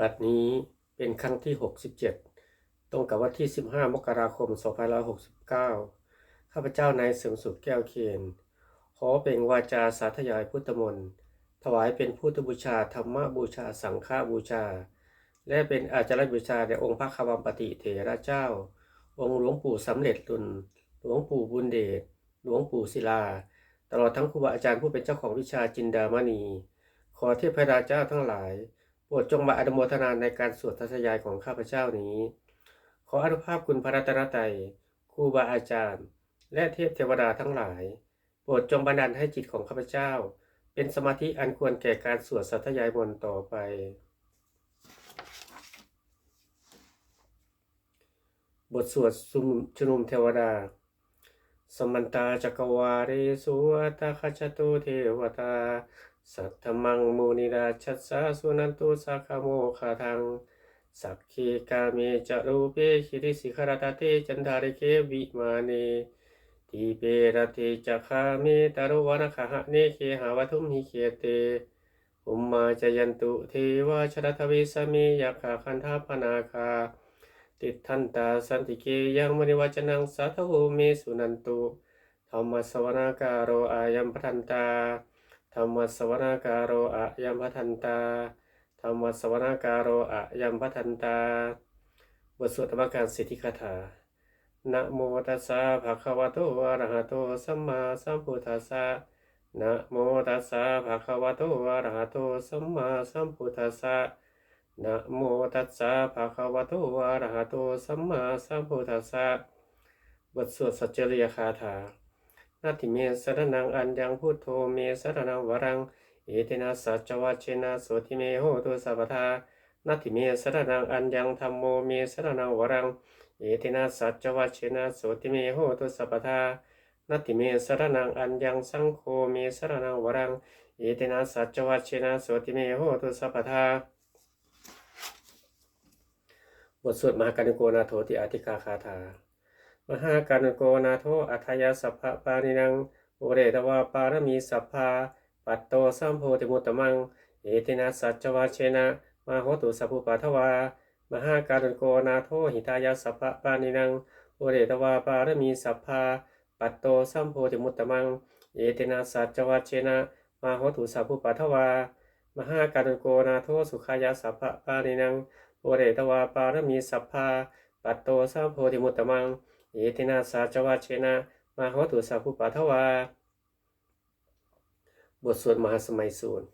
บัดนี้เป็นครั้งที่ 67 ตรงกับวันที่ 15 มกราคม 2569 ข้าพเจ้านายเสริมสุขแก้วเคนขอเป็นวาจาสาธยายพุทธมนต์ถวายเป็นพุทธบูชาธรรมบูชาสังฆบูชา และเป็นอาจารย์บูชาแด่องค์พระควัมปติเถระเจ้า องค์หลวงปู่สำเร็จตุนหลวงปู่บุญเดชหลวงปู่ศิลา ตลอดทั้งครูบาอาจารย์ผู้เป็นเจ้าของวิชาจินดามณี ขอเทพราเจ้าทั้งหลาย โปรดจงมาอนุโมทนาในการสวดทัศยายของข้าพเจ้านี้ ขออนุภาพคุณพระรัตนตรัยครูบาอาจารย์ และเทพเทวดาทั้งหลายโปรดจงบันดาลให้จิตของข้าพเจ้า เป็นสมาธิอันควรแก่การสวดสัทยายมนต์ต่อไป บทสวดสุมชุนุมเทวดา สมันตาจักวาเรสุอัตคจตุเทวตา สัทธมังมุนิราชัสสะสุนันตุสักขโมคาทัง สักขีกาเมจะรูเปคิริสิขรตเตจันทาริเควิมาเนทีเปรติจักขาเมตารุวนะขะหะเนเคหาวัทุมหิเคเตอุมมาจยันตุเทวาชรทวิสเมยักขาคันธาปนาคา ติดทันตาสันติเกยังมณิวัจนังสัทโหเมสุนันตุธรรมสวนาการโรอายัมปทันตา ธรรมสวนาการโรอายัมปทันตาธรรมสวนาการโรอายัมปทันตา บทสวดธรรมการสิทธิคาถานะโมตัสสะภะคะวะโตอะระหะโตสัมมาสัมพุทธัสสะนะโมตัสสะภะคะวะโตอะระหะโตสัมมาสัมพุทธัสสะนะโมตัสสะภะคะวะโตอะระหะโตสัมมาสัมพุทธัสสะบทสวดสัจจริยคาถา นาทิเมสรนังอัญญังพุทโธเมสรนังวรัง เอเตนะสัจจวัชเชนะโสติเมโหตุสัพพทานาทิเมสรนังอัญญังธัมโมเมสรนังวรัง เอเตนะสัจจวัชเชนะโสติเมโหตุสัพพทานาทิเมสรนังอัญญังสังโฆเมสรนังวรัง เอเตนะสัจจวัชเชนะโสติเมโหตุสัพพทาบทสวดมหาการุโกนาโถติอาธิกาคาถา มหาการโกนาโถอัทยาสัพพะปานินังโอเรตวาปารมีสัพพาปัตโตสัมโพธิมุตตมังเอตินาสัจวาเชนะมาโหตุสัพพุปัทวามหาการโกนาโถหิตายาสัพพะปานินังโอเรตวาปารมีสัพพาปัตโตสัมโพธิมุตตมังเอตินาสัจวาเชนะมาโหตุสัพพุปัทวามหาการโกนาโถสุขายาสัพพะปานินังโอเรตวาปารมีสัพพาปัตโตสัมโพธิมุตตมัง เอตินาสาจวัชเชนะมาหตุสัพพุปัทวา บทสวดมหาสมัยสูตร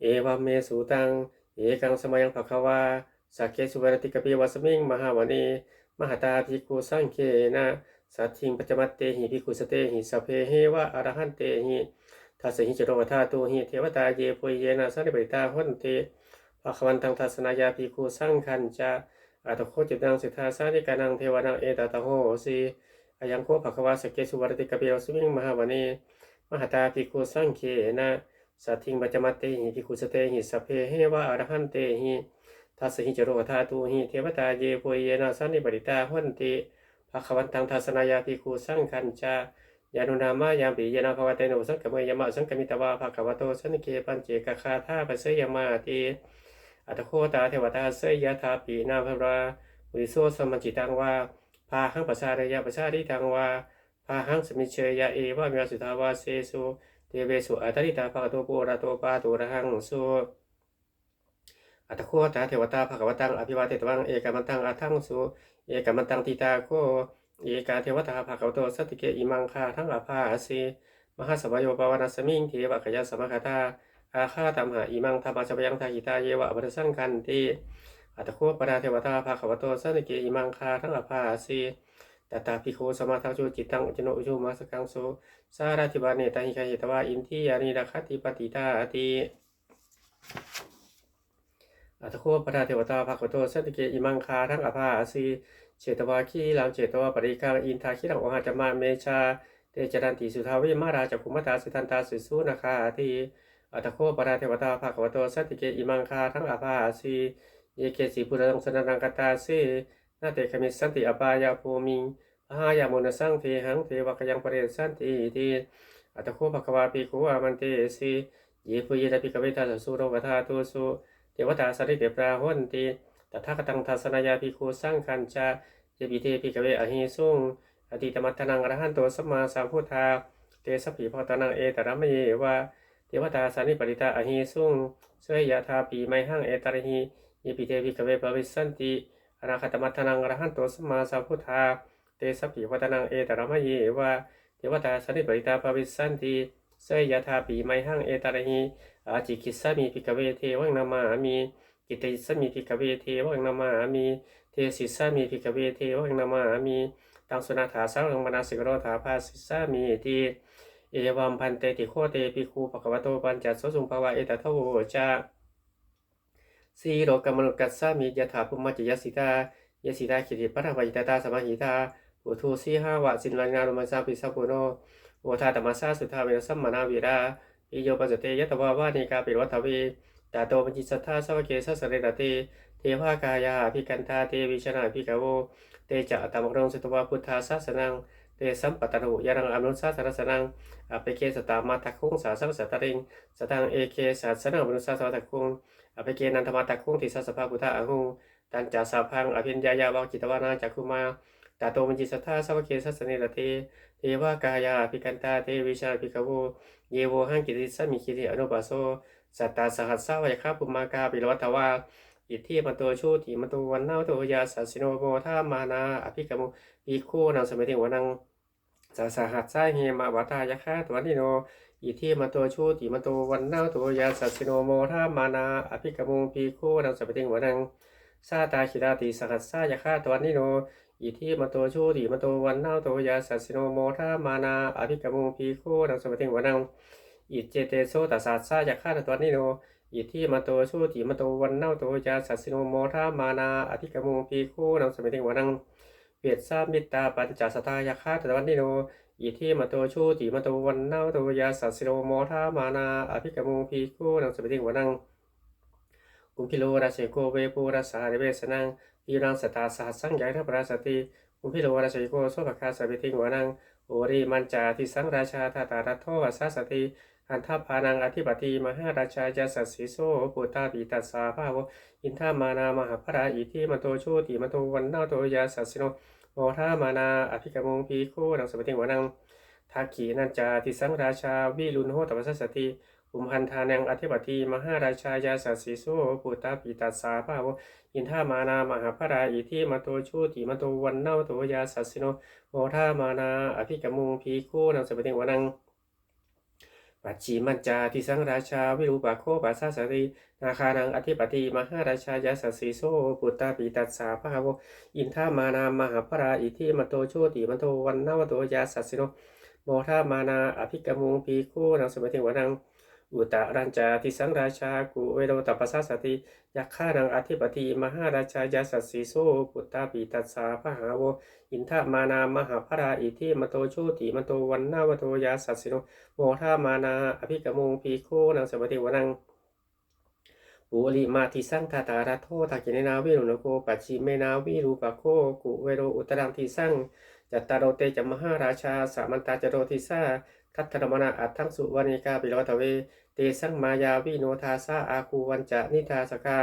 เอวามเมสูตัง เอกังสมัยังภควาสักเคสุวรติกปิวัสมิงมหาวเนมหาตาภิกขุสังเคนะสัทธิงปัจจมัตเตหิภิกขุสเตหิสเพเฮวะอรหันเตหิทัสหิจโรวธาตุหิเทวตาเยปุยเยนะสันนิปิตาหุนเตภาควันตังทัศนายาภิกขุสังคันจะ อัตโคจิตังสิทธาสานิกานังเทวานังเอตตะโหสีอายังโคภควาสเกสุวรติกเปียวสุมิงมหาวเนมหตาภิกขุสังเคนะสัทิงปัจจมัตเตหิภิกขุสเตหิสเพเฮวะอรหันเตหิทัสหิจโรธาตุหิเทวตาเยปุยเยนะสันนิปริตาหุนติภควันตังทัศนายาภิกขุสังคันจะยานุนามายามปิยนาภวเตโนสังกเมยมะสังกมิตวาภควโตสันเคปัญเจกคาธาปเสยมาติ อัตโคตาเทวตาเสยยะทาปีนาภราบุริโสสมจิตังวาพาหังประชาระยะประชาดิตังวาพาหังสมิเชยะเอวะมียสุทาวาเสสุเทเวสุอัตติตาภะโตปุระโตปาตุระหังสุอัตโคตาเทวตาภะคะวตังอภิวาเทตวังเอกมันตังอัทังสุเอกมันตังติตาโคเอกาเทวตาภะคะวโตสัตติเกอิมังคาทั้งอภาสีมหาสมโยปวานาสมิงเทวะขยะสมคตา อาคาตัมหาอิมังธรรมชยังทาหิตาเยวะอภิสังคันติอัตโคปราเทวตาภาขวโตสันติเกอิมังคาทั้งอภาสีตตาภิโคสมาทังโจจิตตังอุจโนอุจุมาสกังโสสาราธิบาเนตาหิกาหิตวาอินทิยานิราคติปติตาอติอัตโคปราเทวตาภาขวโตสันติเกอิมังคาทั้งอภาสีเจตวาคีลามเจตวาปริกาอินทาคิรังโอหาจมาเมชาเตจรันติสุทาวิมาราจักขุมตาสุทันตาสุสุนาคาติ อัตโคปราเทวตาภาควโตสัตติเกอิมังคาทั้งอาภาสีเยเกสีพุทธังสนังกตาเสนาเตคมิสันติอปายาภูมิพหายามุนสังเทหังเทวกยังปเรสันติทีอัตโคภควาปิโกอามันเตสีเยปุยตาปิกเวตาสุโรวทาตุสุเทวตาสริเตปราหวันติตถาคตังทัสนายาภิกขุสังคัญจาเยปิเตภิกเวอหิสุงอติตมัตตนังอรหันโตสัมมาสัมพุทธาเตสะปีพอตนังเอตระมะเยวะ เทวตาสันนิปริตาอหิสุงเสยยะธาปีไมหังเอตระหิเยปิเตภิกเวภวิสันติอนาคตมัตตนังรหันโตสมาสัพุทธาเตสะปีพอตนังเอตระมะเยวะเทวตาสันนิปริตาภวิสันติเสยยะธาปีไมหังเอตระหิอาจิกิสสามีภิกขเวเทวังนามามีกิตติสมิภิกขเวเทวังนามามีเทศิสามีภิกขเวเทวังนามามีตังสุนาถาสังฆมนาสิกโรธาภาสิสามีติ เอวัมพันเตติโคเตปิคูปะกวะโตปัญจโสสุงภาวะเอตทะโวจาสีโรกมนุกัสสามียถาภุมมัจยสิตายสิตาคิริปัทวายตตาสมาหิตาปุถุสีหาวะสินลังนารุมาสาปิสัพุโนโอทาตมัสสาสุทาเวรสัมมานาวีราปิโยปัจจเตยตวาวานิกาปิวัตเวตาโตปัญจิสัทธาสวเกสสเรตเตเทวากายาภิกันธาเทวิชนาภิกาโวเตจะตมกรงสตวาพุทธาสสนัง เตสัมปตนุยารังอนุสาสารสนังอเปเกสตามาตะคุงสาสังสตริงสตังเอเคสาสนังมนุสาสวัตคุงอเปเกนันทมาตะคุงติสสสภาพุทธาอหุตันจาสาพังอภิญญายาวากิตวานาจักคุมาตาโตปัญจิสัทธาสวเกสสะเนรเตเทวากายาภิกันธาเทวิชาภิกโวเยโวหังกิติสัมมิคิริอนุปัสโสสัตตาสหัสสาวายคาปุมากาปิรวัตวาอิทธิมตัวชูติมตัววันนาตัวยาสัสโนโมทามานาอภิกรรมุปีคู่นางสมัยถึงวันนัง สาสหัสสาเฮมาวัตายาคาตัวนิโนอิทธิมตัวชูติมตัววันนาตัวยาสัสโนโมทามานาอภิกรรมุปีคู่นางสมัยถึงวันนังซาตาคิราติสหัสสายาคาตัวนิโนอิทธิมตัวชูติมตัววันนาตัวยาสัสโนโมทามานาอภิกรรมุปีคู่นางสมัยถึงวันนังอิเจเตโซตัสสะสายาคาตัวนิโนอิที่มาโตชูติมาโตวันเน่าโตยาสัสโนโมทามานาอธิกมูปีคู่นางสมัยถึงวันนัง เวียดซามิตตาปัญจสตายาคาตัวนิโนอิที่มาโตชูติมาโตวันเน่าโตยาสัสิโนโมทามานาอภิกมูปีคูนางสมัยถึงวันังกุมพิโลราเชโกเวปูราสาเดเวสนังปีรังสตาสหัสสังยายทัปราสติกุมพิโลราเชโกโสภคาสเวทิงวันังโอริมันจาทิสังราชาทาตารัตโทวัสสติอันทพานังอธิปติมหาราชายาสัสสิโสปุตตาปิตัสสาภาวอินทามานามหาพระอิทิมโตโชติมโตวันนาโตยาสัสสิโน โอทามานาอภิกมงพีโคดังสมติงวนังทากขีนันจาทิสังราชาวิลุนโหตวัสสติอุมพันทานังอธิปติมหาราชายาสัสสิโสปุตตาปิตัสสาภาวอินทามานามหาพระอิทิมโตโชติมโตวันเนาโตยาสัสสิโนโอทามานาอภิกมุงพีโคนังสมติงวนัง ปัจฉิมัญจาทิสังราชา วิรูปะโคปัสสะสตินาคานังอธิปติมหาราชายาสสีโสปุตตาปิตัสสาภาโวอินทามานามหาพราอิทิมโตโชติมโตวันนาวโตยาสัสสิโนโมทามานาอภิกมุงปีโคนังสมัยถึงวันนัง อุตรัญจาทิสังราชากุเวโรตัปสสสติยักขานังอธิปติมหาราชายาสัสสีโสปุตตาปิตัสสาภาโวอินทามานามหาพราอิทิมโตโชติมโตวันนาวโตยาสัสสิโนโมทามานาอภิกมุงพีโคนังสมัติวนังปุริมาทิสังทาตาราโททากินนาวิรุณโกปัจฉิเมนาวิรูปโคกุเวโรอุตรังทิสัง จัตตารโรเตจมหาราชา สามันตาจโรทิสาทัตถรมนาอัตถังสุวรรณิกาปิโรทเว เตสังมายาวิโนทาสาอาคูวันจะนิทาสกา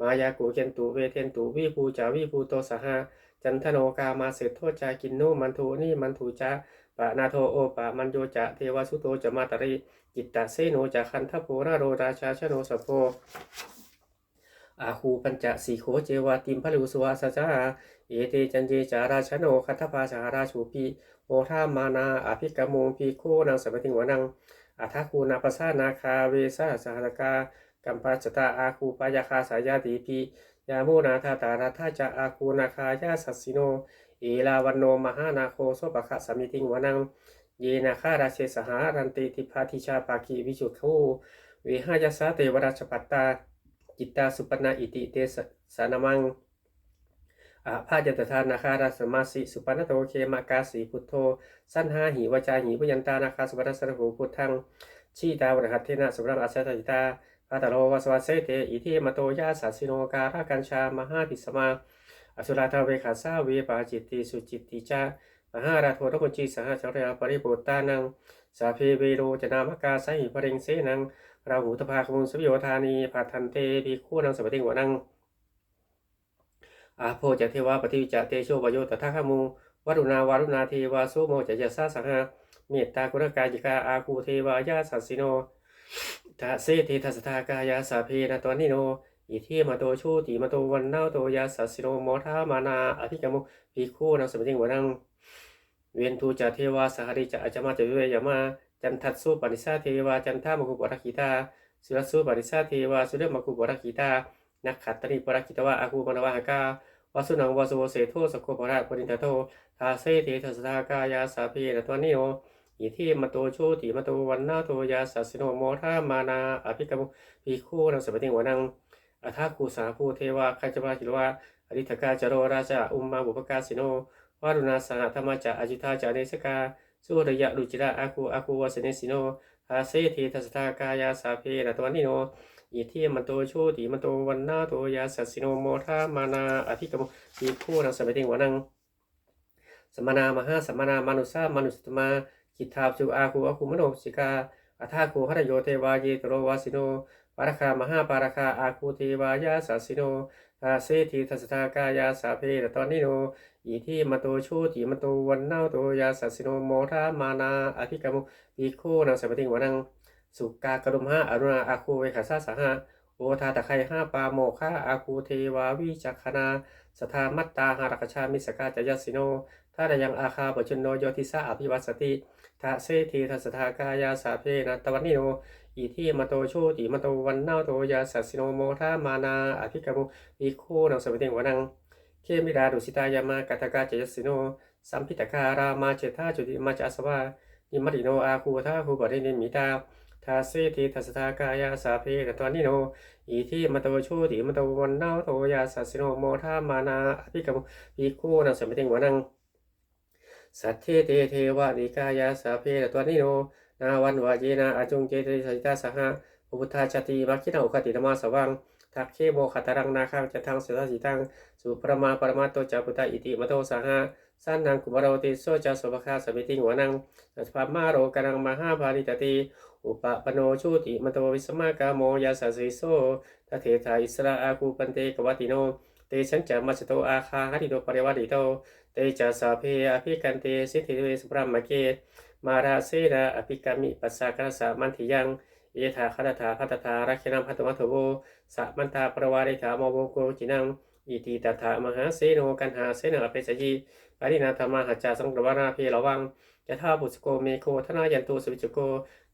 มายากูเกนตุเวเทนตุวิภูจาวิภูโตสหาจันทโนกามาเสดโทจากินโนมันทูนี่มันทูจาปะนาโทโอปะมันโยจะเทวสุโตจะมาตริจิตตะเสโนจะคันทโพนาโรราชาชโนสโพอาคูปัญจสีโขเจวาติมพะลุสวาสจา เอเตจันเจจาราชโนคัทภาสาราชูปีโมทามานาอภิกมงพีโคนังสัมติงวนังอัทคูนาปสานาคาเวสาสหกากัมปัจตาอาคูปายาคาสายาติปียาโมนาทาตาราทาจะอาคูนาคายาสัสสิโนเอลาวันโนมหานาโคโสปะคะสมิติงวนัง เยนาคาราเชสหารันติทิพาทิชาปาคีวิจุคูเวหายาสาเตวราชปัตตาจิตตาสุปนาอิติเตสานามัง อาพาจตทานาคาราสมาสิสุปันโตเคมากาสีพุทโธ สันหาหิวจาหิพยันตานาคาสุปนัสสรหูพุทธังชีตาวรหัตเทนะสุรังอาชาติตาพาตโลวสวัสเสเตอิทิมโตยาสัสสิโนการากัญชามหาติสมาอสุราทาเวขาสาเวปาจิตติสุจิตติจามหาราโทนกุจิสหชรยาปริปุตตานังสาเพเวโรจนามกาไสหิปริงเสนังราหูตภาคมุงสวิโยธานีภาทันเตภิกขุนังสปติงวนัง อาโพจะเทวาปฏิวิจเตโชวโยตถาคามุงวรุณาวารุณาเทวาสุโมจะยะสาสังหาเมตตากุณกาจิกาอาคูเทวายาสัสสิโนทะเสเททัสทากายาสาเพนะตวนิโนอิเทมาโตชูติมาโตวันนาโตยาสัสสิโนโมทามานาอภิกรรมุภิกขุนังสมติงวนังเวียนทูจะเทวาสหริจะอาจมาจะเวยยมาจันทัสสุปนิสาเทวาจันทามกุปรักขิตาสุรสุปนิสาเทวาสุเดมกุปรักขิตา นักขัตติปรักิตวะอาคูมนวะหกาวสุนังวสุโวเสโทสกโคปราปรินทโททาเสเททัสทากายาสาเพนตวนิโนอิทิมโตโชติมโตวันนาโตยาสัสโนโมทามานาอภิกรรมุภิกขุนังสปติงวนังอัทาคูสาภูเทวาคัจวาจิวาอริทกาจโรราชาอุมมาบุปกาสิโนวารุณาสหธรรมจาอจิตาจาเนสกาสุรยะรุจิระอาคูอาคูวสเนสิโนอาเสเททัสทากายาสาเพนตวนนิโน อิทิมันโตโชติมันโตวันนาโตยาสัสสิโนโมทามานาอภิกรรมุภิกขุนังสปติงวนังสมนามหาสมนามานุสามนุสตมากิทาสุอาคูอาคูมโนสิกาอัทาคูหรโยเทวาเยตโรวาสิโนปารคามหาปารคาอาคูเทวายาสัสสิโนอาเซทีทัสทากายาสาเพตตอนนิโนอิทิมโตชูติมโตวันนาโตยาสัสสิโนโมทามานาอภิกรรมุปีโคนังสัพติงวนัง สุกากรุมหาอรุณาอาคูเวขัสสะสหะโอทาตะไคห้าปาโมฆาอาคูเทวาวิจักขณาสทามัตตาหารักชามิสกาจยสิโนถ้าได้ยังอาคาปชนโนโยติสาอภิวัสติทะเสทีทัสทากายาสาเพนะตวันนิโนอิทิมาโตโชติมาโตวันเนาโตยาสัสิโนโมทามานาอภิกรรมุอิโคนังสมติงวนังเคมิดาดุสิตายามากัตกาจยสิโนสัมพิตการามาเจตาจุติมาจาสวานิมริโนอาคูทาคูบริเนมิตา ทาสิทีทัสทากายาสาเพนะตวันนิโนอีทิมาโตวชติมาโตวันนาโทยาสัสสิโนโมทามานาอภิกรรมุอิโคนังสมติงวนังสัทเทเตเทวะนิกายาสาเพตัวนิโนนาวันวาเยนาอาจุงเจติสิตาสหะอุปทาชติมักคินาอุคติธรรมาสวัง ทักเคโมขตารังนาคังจะทังเสุทาสิตังสุปรมาปรมาโตจาปุตตาอิติมโตสหะสันนังกุมารโติโซจาสุภคาสมิติงวนังสัพพมาโรกันังมหาภาริตติอุปปโนชูติมโตวิสมากาโมยาสสิโซทเทาอิสระอาคูปันเตกวติโนเตชังจามัสโตอาคาหติโตปริวัติโตเตจัสาเพอภิกันเตสิทธิเวสปรามเกมาราเซราอภิกามิปัสสากรสามันทิยัง เยธาคตถาพัตถารักขณัมพัตมัทโวสะมันตาปรวาริธามโมโกจินังอิติตถามหาเสโนกันหาเสนอเปสยีปารินาธรรมหัจจาสังกวนาเพระวังยะธาบุสโกเมโคธนายันตุสวิจโก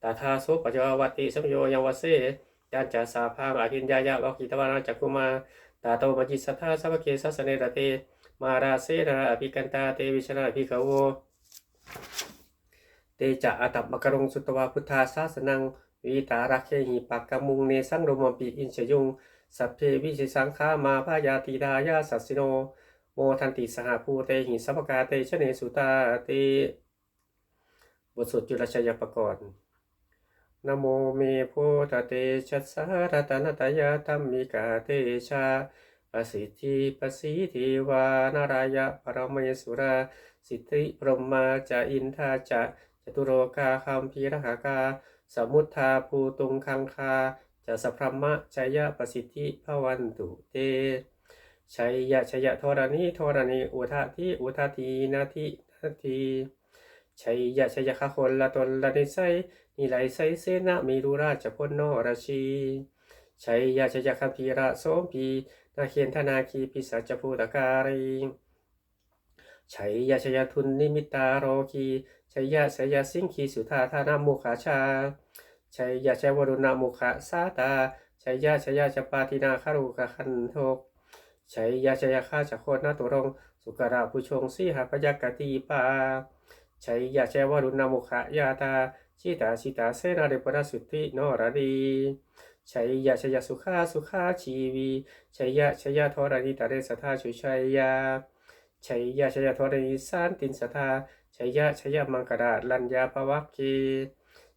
ตาธาโสปจจวัติสัมโยยังวเสจันจาสาภาอภิญญายะวกิตวานาจักกุมาตาโตมจิสัทธาสัพเพสัสเนรเต มาราเซนาอภิกันตาเตวิชนาอภิกโวเตจะอาตับมกรงสุตวาพุทธาสาสนัง วิตารักเคหิปักกมุงเนสังรมปีอินเชยุง สัพเพวิสิสังขามาพายาติดายาสัสสิโน โมทันติสหภูเตหิสัพกาเตชเนสุตาเตบทสวดจุลชยปกรณ์นโมเมโพธเตชัสสารัตนตยาธรรมิกาเตชาปสิทธิปสิทธิวานารายะปรมยสุรา สิทธิพรหมาจะอินทาจะจตุโรกาคัมพีรหากา สมุทธาภูตุงคังคาจะสัพพมะชัยยะประสิทธิพวันตุเตชัยยะชัยยะธรณีธรณีอุทาทิอุทาทีนาทินาทีชัยยะชัยยะขะคนละตนละนิไสนิไลไสเสนะมีรุราชพลนราชีชัยยะชัยยะคัมพีระโสมพีนาเคียนธนาคีปิสัจภูตการี ชัยยะชยทุนนิมิตาโรคีชัยยะชัยยะสิงคีสุธาธานามุขาชาชัยยะชัยวรุณามุขะสาตาชัยยะชัยยะจปาตินาคารุกะคันโทกชัยยะชัยยะข้าจักโคตนาตุรง สุกราผู้ชงสีหาพยักกติปาชัยยะชัยวรุณามุขะยาตาชิตาชิตาเสนาเดปราสุทธิโนรดีชัยยะชัยยะสุขาสุขาชีวีชัยยะชัยยะทรณิตาเรสทาชุชัยยะ ชัยยะชัยยะทรณิสานตินสทาชัยยะชัยยะมังกราลัญญาปวัคคี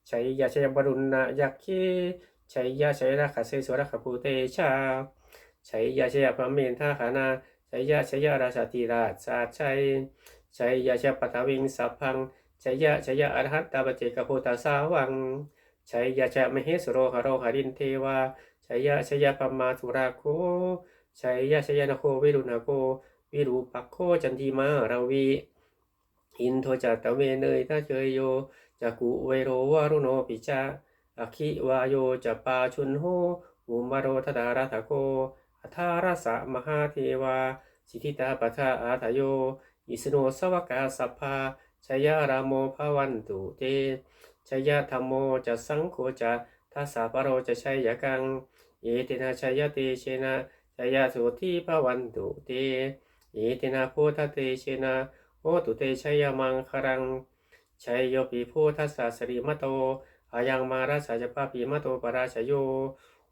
ชัยยะชัยยะบรุณนายักคีชัยยะชัยยะขัสเสสวรขภูเตชาชัยยะชัยยะพระเมนทาขานาชัยยะชัยยะราชาติราชาชัยชัยยะชะปะทวิงสัพพังชัยยะชัยยะอรหัตตาปเจกโพตาสาวังชัยยะชะมเหสโรหโรหรินเทวาชัยยะชัยยะปัมมาสุราโคชัยยะชัยยะนโควิรุณโก วิรูปักโคจันทีมาราวีอินโทจัตตะเวเนยทาเจยโยจักุเวโรวารุโนปิจาอคิวาโยจะปาชุนโหอุมาโรทดาราทโกอัทารสะมหาเทวา สิทธิตาปัฏฐาอาทโย อิสโนสวกาสัพพาชยารามโมภวันตุเตชยธรรมโมจะสังโฆจะทัสสะปะโรจะชัยยกัง เอเตนะชัยเตเชนะชัยสุทิภวันตุเต อเตนะโพธเตเชนะโหตุเตชัยมังครังชัยโยปิโพทัสสะสริมโตอายังมาราชาจปาปิมโตปราชโย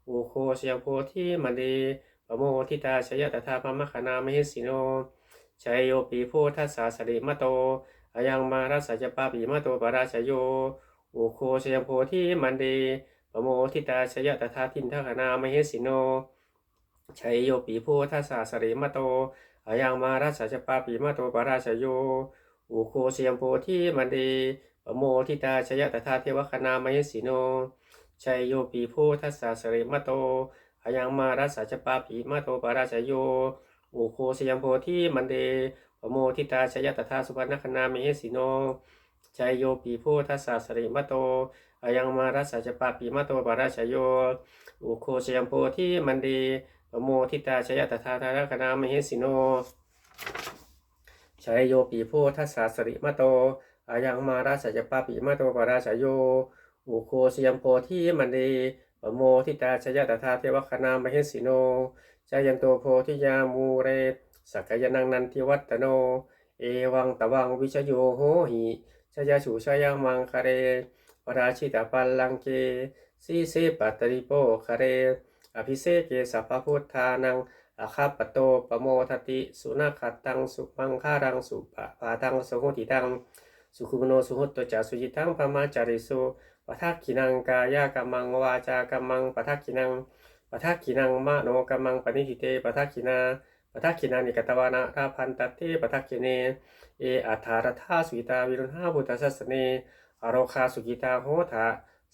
อุโคชยโพธิมันเดปโมทิตาชยตถาพมคณามหิสิโนชัยโยปีโพทัสสะสริมโตอายังมารัสสะจปาปีมโตปราชโยอุโคชยโพธิมันเดปโมทิตาชยตถาทินทคณามหิสิโนชัยโยปีโพทัสสะสริมโต อายังมารัสสะปาปีมโตปราชโย อุโคชยมโพธิมันเดปโมทิตาชยตถาเทวคณามหิสิโนชัยโยปีโพทัสสะสริมโตอายังมารัสสะปาปีมาโตปาราชโยโอโคสยามโพธิมันเดปโมทิตาชยตถาสุปรรณคนามิสิโนชัยโยปีโพทัสสะสริมโตอายังมารัสสะปาปีมาโตปาราชโยโอโคสยามโพธิมันเด โมทิตาชยตถาธารคนามิสิโนชัยโยปีโพทัสสะสริมาโตอายังมารัสสะจปาปีมาโตปราชโยโอโคสยามโพธิมันเดปโมทิตาชยตถาเทวคณามเหสิโนจายันโตโพธิยามูเรสักยานังนันทิวัตโน เอวังตวังวิชโยโหหิชยชูชยังมังคะเรวราชิตาปัลลังเกสีเสปัตตริโปคะเร อภิเศกเกสัพพุทธานังอาคาปโตปโมทติ สุนัขตัง สุมังคารัง สุปะปาตังสุโหติตัง สุขุมโนสุหุตตจาสุจิตังพมาจาริสุปทักขินังกายากรรมังวาจากรรมังปทักขินังปทักขินังมโนกรรมังปณิทิเตปทักขินาปทักขินานิกตวานะราพันตเตปทักขิเน เออัฏฐารธาสุิตาวิรุณหาบุตสัสสเนอโรคาสุกิตาโหทะ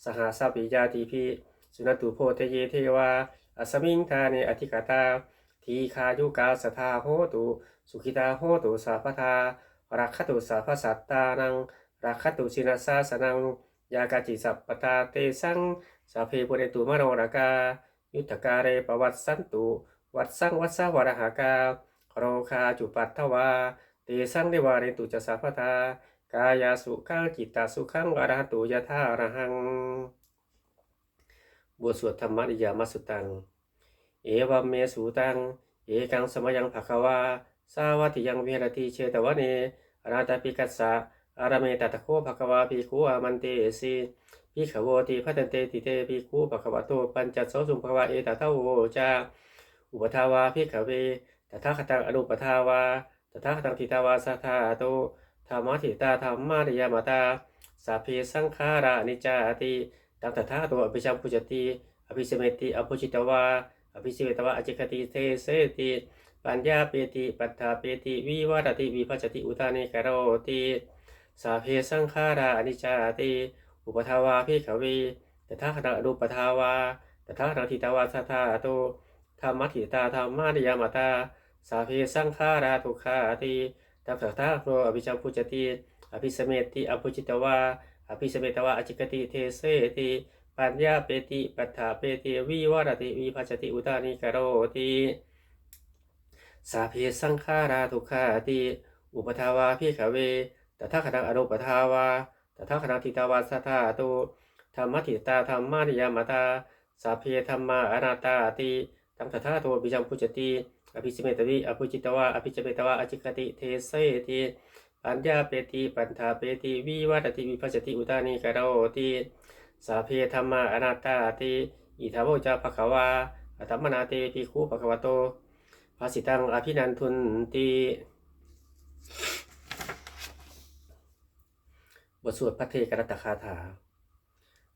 สหสปิยาติพิ สุนตุโพเทเยเทวาอัสมิงทาเนอธิกตาทีคายุกาสทาโหตุสุขิตาโหตุสาพทารักขตุสาพสัตตานังรักขตุชินาสาสนังยากาจิสัพปตาเตสังสาเพปุเรตุมโนรากา ยุทธการเรปวัตสันตุ วัดสังวัดสาวรหากาโรคาจุปัตถวาเตสังเดวาเรตุจะสัพพทากายาสุขังจิตตาสุขังอรหัตุยะธาอรหัง บทสวดธรรมนิยามัสุตัง เอวัมเมสุตัง เอกังสมยังภควาสาวัติยังเวรติเชตวเนอนาตาปิกัสสะอารเมตตะโคภควาภิกขุอามันเตสิภิขโวติพัตเตติเตภิกขุภควโตปัญจโสสุภควาเอตทาโวจาอุปทาวาภิขเวตถาคตังอนุปทาวาตถาคตังทิตาวาสัทธาโตธรรมทิตาธรรมาริยามตาสัพเพสังขารานิจจาติ ตังตถาโตอภิชัมพุจติอภิสเมติอภุจิตวาอภิสิเวตวาอจิกติเทเสติปัญญาเปติปัฏฐาเปติวิวารติวิภัจติอุทานิกโรติสาเพสังขาราอนิจจาติอุปทาวาพิขวีตถาคตอนุปทาวาตถาคตทิตาวาสัทธาโตธรรมทิตาธรรมานิยามตาสาเพสังขาราทุกขาติตัตถาโตอภิจัมพุจติอภิสเมติอภุจิตวา อภิสเมตวาอจิกติเทเสติปัญญาเปติปัฏฐาเปติวิวรติวิภัจติอุทานิกโรติสาเพสังขาราทุกขาติอุปทาวาพิขเวตถาคตังอนุปทาวาตถาคตังทิตาวาสัทธาตุธรรมทิตาธรรมานิยามตาสัพเพธรรมาอนาตาติตังตถาโตปิจัมพุจติอภิสเมตวิอภุจิตวาอภิจเมตวาอจิกติเทเสติ ปัญญาเปติปัญฐาเปติวิวัตติวิภัสสติอุตานิกโรติสัพเพธรรมาอนาตาติอิทาวจาภควาอัตมนาเตภิกขุภควโตภาสิตังอภินันทุนติบทสวดพระเทกรตคาถา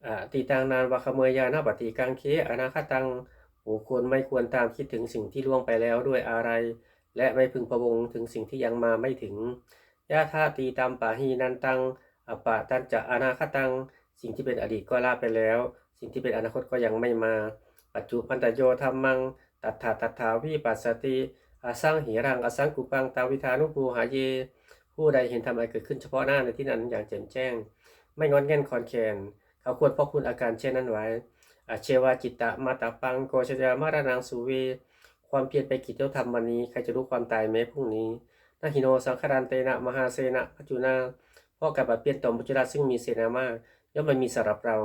อะติตังนานวะขเมยยานาปฏิกังเคอนาคตังโอ้ควรไม่ควรตามคิดถึงสิ่งที่ล่วงไปแล้วด้วยอะไร และไม่พึงพะวงถึงสิ่งที่ยังมาไม่ถึง ยะธาตีตัมปะหีนันตังอปะตันจะอนาคตัง สิ่งที่เป็นอดีตก็ละไปแล้ว สิ่งที่เป็นอนาคตก็ยังไม่มา ปัจจุพันตโยธรรมัง ตัทธาตัทาวิปัสสติอาสังหิรังอาสังกุปังตาวิธานุภูหาเย ผู้ใดเห็นธรรมอันเกิดขึ้นเฉพาะหน้าในที่นั้นอย่างแจ่มแจ้ง ไม่งอนแง่นคอนแคนเขาควรพกคุณอาการเช่นนั้นไว้อาเชวาจิตตะมาตาปังโกชยามารานังสุเวความเพียรไปกิจเจ้าธรรมวันนี้ ใครจะรู้ความตายแม้พรุ่งนี้ นาหิโนสังคารันเตนะมหาเสนะพัจจุนาพราะกับเปลี่ยนตมปัจจุราซึ่งมีเสนามากย่อมไม่มีสำหรับเรา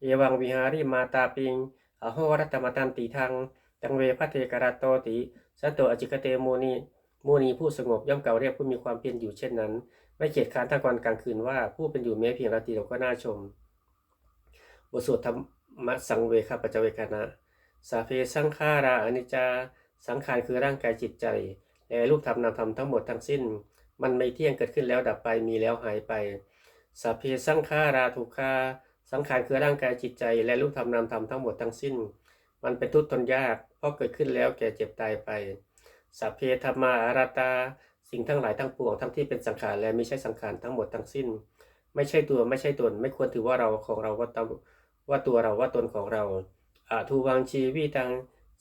เอวังวิหาริมาตาปิงอโหรัตมตันติทังตังเวพระเทกราโตติสัตโตอจิกเตโมนีโมนีผู้สงบย่อมเก่าเรียกผู้มีความเพียรอยู่เช่นนั้น ไม่เกียจค้านทั้งวันกลางคืนว่าผู้เป็นอยู่แม้เพียงราตรีเราก็น่าชมบทสวดธรรมสังเวคปัจเวคณะสาเพสังขาราอนิจจาสังขารคือร่างกายจิตใจ รูปธรรมนามธรรมทั้งหมดทั้งสิ้น มันไม่เที่ยงเกิดขึ้นแล้วดับไปมีแล้วหายไปสาเพสังขาราทุกขาสังขารคือร่างกายจิตใจ และรูปธรรมนามธรรมทั้งหมดทั้งสิ้น มันเป็นทุกข์ทนยาก เพราะเกิดขึ้นแล้วแก่เจ็บตายไปสัพเพธรรมาอาราตา สิ่งทั้งหลายทั้งปวงทั้งที่เป็นสังขารและไม่ใช่สังขารทั้งหมดทั้งสิ้น ไม่ใช่ตัวไม่ใช่ตน ไม่ควรถือว่าเราของเราว่าตวว่าตัวเราว่าตนของเราอาทูวังชีวิตัง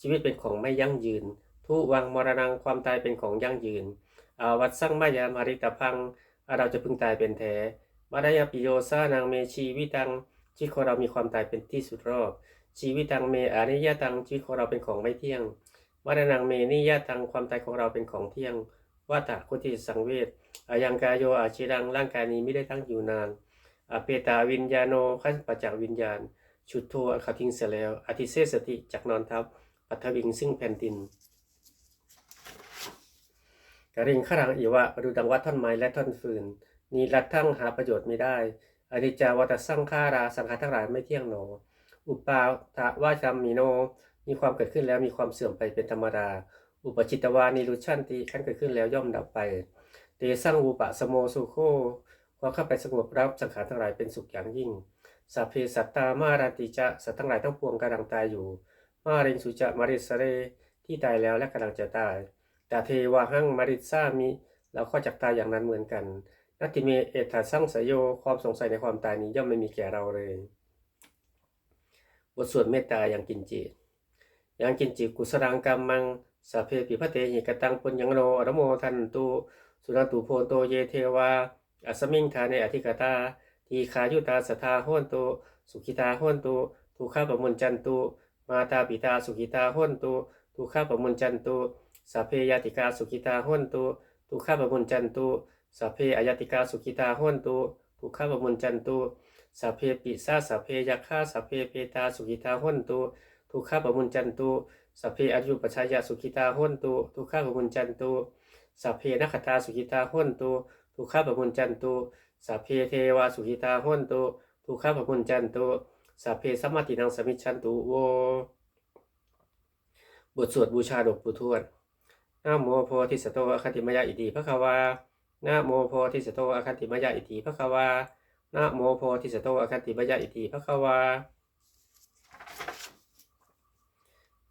ชีวิตเป็นของไม่ยั่งยืน ทุวังมรณังความตายเป็นของยั่งยืนอวัดสร้างมายามาริตพังเราจะพึงตายเป็นแท้มารยาปิโยซานางเมชีวิตังชีวิตของเรามีความตายเป็นที่สุดรอบ ชีวิตังเมอนิยตังชีวิตของเราเป็นของไม่เที่ยงมรณังเมนิยตังความตายของเราเป็นของเที่ยงวัตะคุติสังเวชอายังกายโยอาชิรังร่างกายนี้ไม่ได้ตั้งอยู่นานอเปตาวิญญาโนขั้นปัจจวิญญาณ ชุดโทเขาทิ้งเสียแล้วอธิเสสติจากนอนทับปัทวิงซึ่งแผ่นดิน กริงขรังอีวะดูดังวัดท่อนไม้และท่อนฟืนนี้รัดทั้งหาประโยชน์ไม่ได้อนิจาวัตสังขาราสังขารทั้งหลายไม่เที่ยงหนอ อุปาทะว่าจำมีโน มีความเกิดขึ้นแล้วมีความเสื่อมไปเป็นธรรมดา อุปจิตวานิรุชันติขั้นเกิดขึ้นแล้วย่อมดับไป เตสังอุปะสโมสุโคความเข้าไปสงบรับสังขารทั้งหลายเป็นสุขอย่างยิ่งสัพเพสัตตามาราติจะสัตว์ทั้งหลายทั้งปวงกำลังตายอยู่ มาเริงสุจะมาริสเรที่ตายแล้วและกำลังจะตาย แต่เทวาหังมาริซามิเราก็จักตายอย่างนั้นเหมือนกันนัตติเมเอตาสังสยโยความสงสัยในความตายนี้ย่อมไม่มีแก่เราเลย บทสวดเมตตาอย่างกินจิอย่างกินจิกุสรังกรรมังสัพเพปิพเตหิกตังปุญญังโนอรโมทันตุสุนันตุโพโตเยเทวาอัสมิงทาเนอธิกตาทีขายุตาสทาห้นตุสุขิตาห้นตุทุข้าปมุนจันตุมาตาปิตาสุขิตาห้นตุทุข้าปมุนจันตุ สัพเพยติกาสุขิตาห้นตุทุข้าปมุนจันตุสัพเพอายติกาสุขิตาห้นตุทุข้าปมุนจันตุสัพเพปิสาสัพเพยักขาสัพเพเปตาสุขิตาห้นตุทุข้าปมุนจันตุสัพเพอายุปชายาสุขิตาห้นตุทุข้าปมุนจันตุสัพเพนักตาสุขิตาห้นตุทุข้าปมุนจันตุสัพเพเทวาสุขิตาห้นตุทุข้าปมุนจันตุสัพเพสัมมาตินังสมิชันตุโวบทสวดบูชาดอกปุทวด นะโมโพธิสัตอคติมยาอิติภะควานะโมโพธิสัตอคติมยาอิติภะควานะโมโพธิสัตอคติมยาอิติภะควา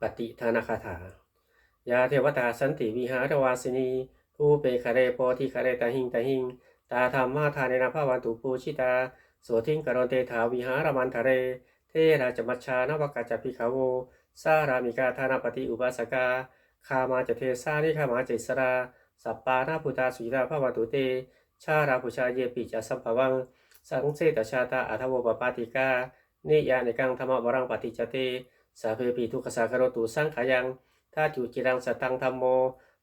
ปฏิทานาคาถา ยาเทวตาสันติวิหารวาสินีทูเปคาเรโพธิคาเรตาหิงตาหิง ตาธรรมมาทานนาภาวันตุปูชิตาโสทิงกรณเตถาวิหารมันทะเร เทราจมัชชานวกาจพิขาวโว สารามิกาธานาปฏิอุบาสกา คามาจเทสานิคามาจิสราสัปปานาพุตาสุจิตาภาวันตุเต ชาราภุชาเยปิจัสัมภวัง สังเสตชาตาอัทวปปาติกาเนยาในกังธรรมบรังปฏิจเต สาเพปีทุกขสากรตุสังขายังถ้าจุจิรังสตังธรรมโม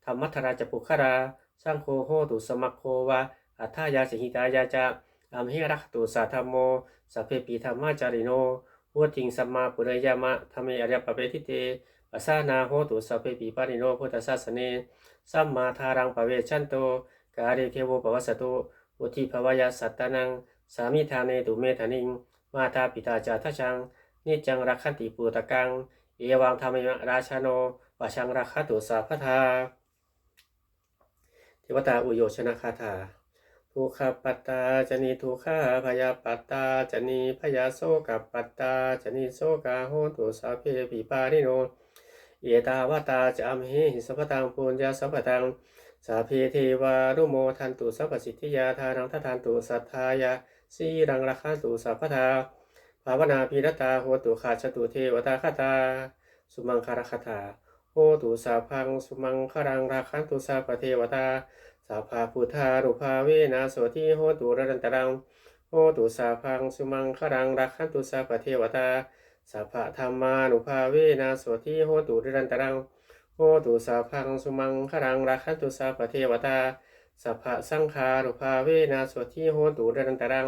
ธรรมัทราจปุคราสังโฆโหตุสมัคโควาอัฏฐายาสิหิตายาจะอัมเหรักตุสาธรรมโมสัพเพปีธรรมาจาริโนหัวทิงสัมมาปุเรยามะธรรมอริยปเปทิเต ปัสานาโหตุสัพเพปีปาริโนพุทธศาสเนสัมมาทารังปเวชันโต กาเรเทโวปวัสตุอุทิภวายสัตตนัง สามิทาเนตุเมธนิง มาตาปิตาจาทชัง นิจังรักขันติปูตะกัง เอวังธรรมราชาโนวชังรักขตุสาพทาเทวตาอุโยชนะคาถาทุกขปัตตาจนีทุกขาพยาปัตตาจนีพยาโสกับปัตตาจนีโสกาโหตุสาเพปิปาริโน เอตาวตาจามหิสัพตังปุญญาสัพตังสาเพเทวานุโมทันตุสัพพสิทธิยาทานังทัทานตุสัทธายาสีรังราคันตุสัพพทาภาวนาพีรตาโหตุขาชตุเทวตาคตา สุมังคารคตาโหตุสาพังสุมังคารังราคันตุสัพพเทวตาสาภาพุทธารุภาเวนะโสทิโหตุระดันตรังโหตุสาพังสุมังคารังราคันตุสัพพเทวตา สัพพะธรรมานุภาเวนะโสทิโหตุระดันตรังโหตุสาพังสุมังครังราคันตุสาปเทวตาสัพพะสังคารุภาเวนะสวทิโหตุระนันตรัง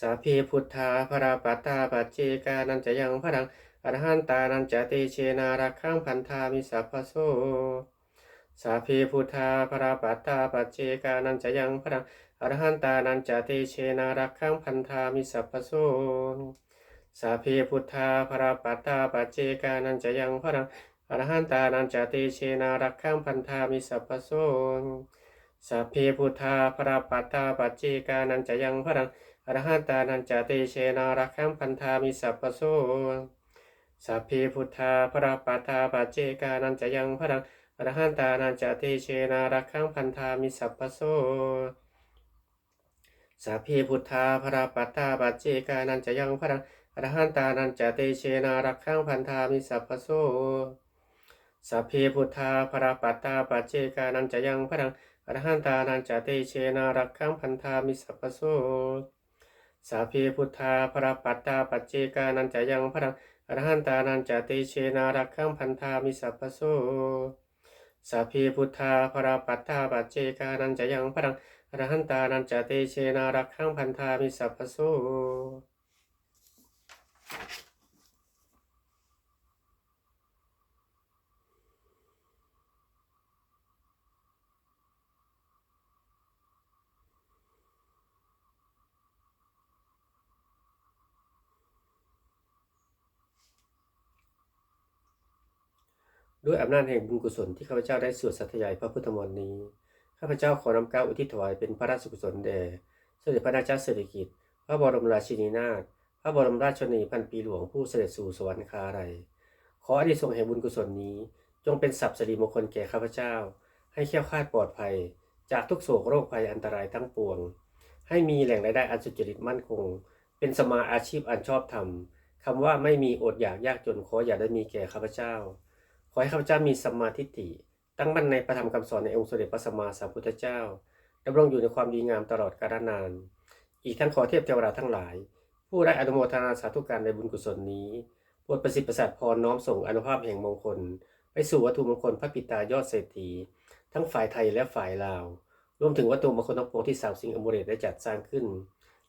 สาพีพุทธาภราปัตตาปัจเจกานันจะยังพระังอรหันตานันจะเตเชนารักขังพันธามิสัพพโสสาพีพุทธาภราปัตตาปัจเจกานันจะยังพระังอรหันตานันจะเตเชนารักขังพันธามิสัพพโส สาพีพุทธาภราปัตตาปัจเจกานันจะยังพรังอรหันตานันจะติเชนารักขังพันธามิสัพพโสสัพเพพุทธาปราปัตตาปัจเจกานันจะยังพรังอรหันตานันจะติเชนารักขังพันธามิสัพพโสสัพเพพุทธาปราปัตตาปัจเจกานันจะยังพรังอรหันตานันจะติเชนารักขังพันธามิสัพพโสสัพเพพุทธาปราปัตตาปัจเจกานันจะยังพรัง อรหันตานันจติเชนารักขังพันธามิสัพพโสสัพเพพุทธาภราปัตตาปัจเจกานันจะยังพระังอรหันตานันจะเตเชนารักขังพันธามิสัพพโสสัพเพพุทธาภราปัตตาปัจเจกานันจะยังพระังอรหันตานันจะเตเชนารักขังพันธามิสัพพโสสัพเพพุทธาภราปัตตาปัจเจกานันจะยังพระังอรหันตานันจะเตเชนารักขังพันธามิสัพพโส ด้วยอำนาจแห่งบุญกุศลที่ข้าพเจ้าได้สวดสัตยายพระพุทธมนต์นี้ ข้าพเจ้าขอนำเก้าอุทิศถวายเป็นพระราชกุศลแด่สมเด็จพระนางเจ้าสิริกิติ์พระบรมราชินีนาถ พระบรมราชชนีพันปีหลวงผู้เสด็จสู่สวรรคาลัยขออดีสงส์แห่งบุญกุศลนี้ จงเป็นสัพสริมงคลแก่ข้าพเจ้า ให้แค้วคลาดปลอดภัย จากทุกโศกโรคภัยอันตรายทั้งปวง ให้มีแหล่งรายได้อันสุจริตมั่นคง เป็นสมาอาชีพอันชอบธรรมคำว่าไม่มีอดอยากยากจนขออย่าได้มีแก่ข้าพเจ้า ขอให้ข้าพเจ้ามีสัมมาทิฏฐิ ตั้งมั่นในพระธรรมคำสอนในองค์สมเด็จพระสัมมาสัมพุทธเจ้าดำรงอยู่ในความดีงามตลอดกาลนาน อีกทั้งขอเทพเทวดาทั้งหลาย ผู้ได้อนุโมทนาสาธุการในบุญกุศลนี้โปรดประสิทธิ์ประสาทพรน้อมส่งอนุภาพแห่งมงคล ไปสู่วัตถุมงคลพระปิตายอดเศรษฐี ทั้งฝ่ายไทยและฝ่ายลาว รวมถึงวัตถุมงคลทั้งปวงที่สามสิงอมูเรตได้จัดสร้างขึ้น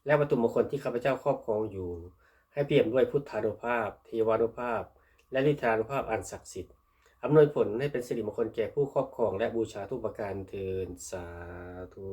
และวัตถุมงคลที่ข้าพเจ้าครอบครองอยู่ ให้เปี่ยมด้วยพุทธานุภาพ เทวานุภาพ และลิทานุภาพอันศักดิ์สิทธิ์อำนวยผลให้เป็นสิริมงคลแก่ผู้ครอบครองและบูชาทุกประการเทินสาธุ